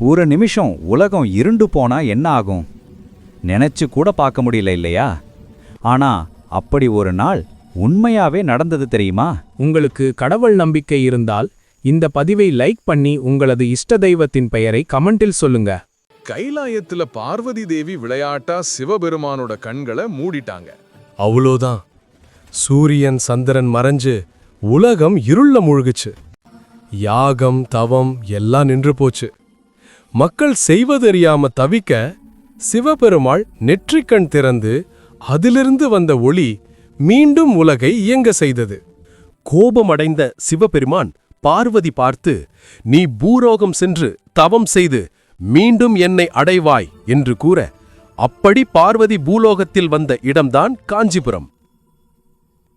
ஒரு நிமிஷம் உலகம் இருண்டு போனா என்ன ஆகும்? நினைச்சு கூட பார்க்க முடியல இல்லையா? ஆனா அப்படி ஒரு நாள் உண்மையாவே நடந்தது தெரியுமா? உங்களுக்கு கடவுள் நம்பிக்கை இருந்தால் இந்த பதிவை லைக் பண்ணி உங்களது இஷ்ட தெய்வத்தின் பெயரை கமெண்டில் சொல்லுங்க. கைலாயத்துல பார்வதி தேவி விளையாட்டா சிவபெருமானோட கண்களை மூடிட்டாங்க. அவ்வளோதான். சூரியன் சந்திரன் மறைஞ்சு உலகம் இருள முழுகுச்சு. யாகம் தவம் எல்லாம் நின்று போச்சு. மக்கள் செய்வதறியாம தவிக்க சிவபெருமாள் நெற்றிக்கண் திறந்து அதிலிருந்து வந்த ஒளி மீண்டும் உலகை இயங்க செய்தது. கோபமடைந்த சிவபெருமான் பார்வதி பார்த்து நீ பூரோகம் சென்று தவம் செய்து மீண்டும் என்னை அடைவாய் என்று கூற அப்படி பார்வதி பூலோகத்தில் வந்த இடம்தான் காஞ்சிபுரம்.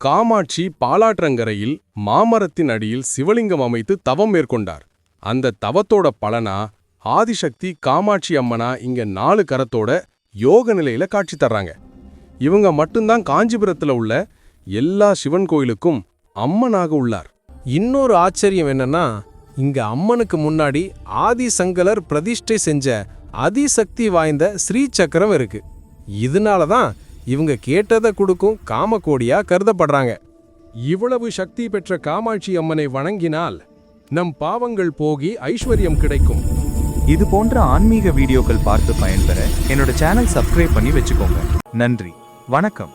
காமாட்சி பாலாற்றங்கரையில் மாமரத்தின் அடியில் சிவலிங்கம் அமைத்து தவம் மேற்கொண்டார். அந்த தவத்தோட பலனா ஆதிசக்தி காமாட்சி அம்மனா இங்க நாலு கரத்தோட யோக நிலையில காட்சி தர்றாங்க. இவங்க மட்டும்தான் காஞ்சிபுரத்துல உள்ள எல்லா சிவன் கோயிலுக்கும் அம்மனாக உள்ளார். இன்னொரு ஆச்சரியம் என்னன்னா இங்க அம்மனுக்கு முன்னாடி ஆதிசங்கலர் பிரதிஷ்டை செஞ்ச அதிசக்தி வாய்ந்த ஸ்ரீ சக்கரம் இருக்கு. இதனால தான் இவங்க கேட்டதை கொடுக்கும் காமக்கோடியா கருதப்படுறாங்க. இவ்வளவு சக்தி பெற்ற காமாட்சி அம்மனை வணங்கினால் நம் பாவங்கள் போகி ஐஸ்வர்யம் கிடைக்கும். இது போன்ற ஆன்மீக வீடியோக்கள் பார்த்து பயன்பெற என்னோட சேனல் சப்ஸ்கிரைப் பண்ணி வச்சுக்கோங்க. நன்றி. வணக்கம்.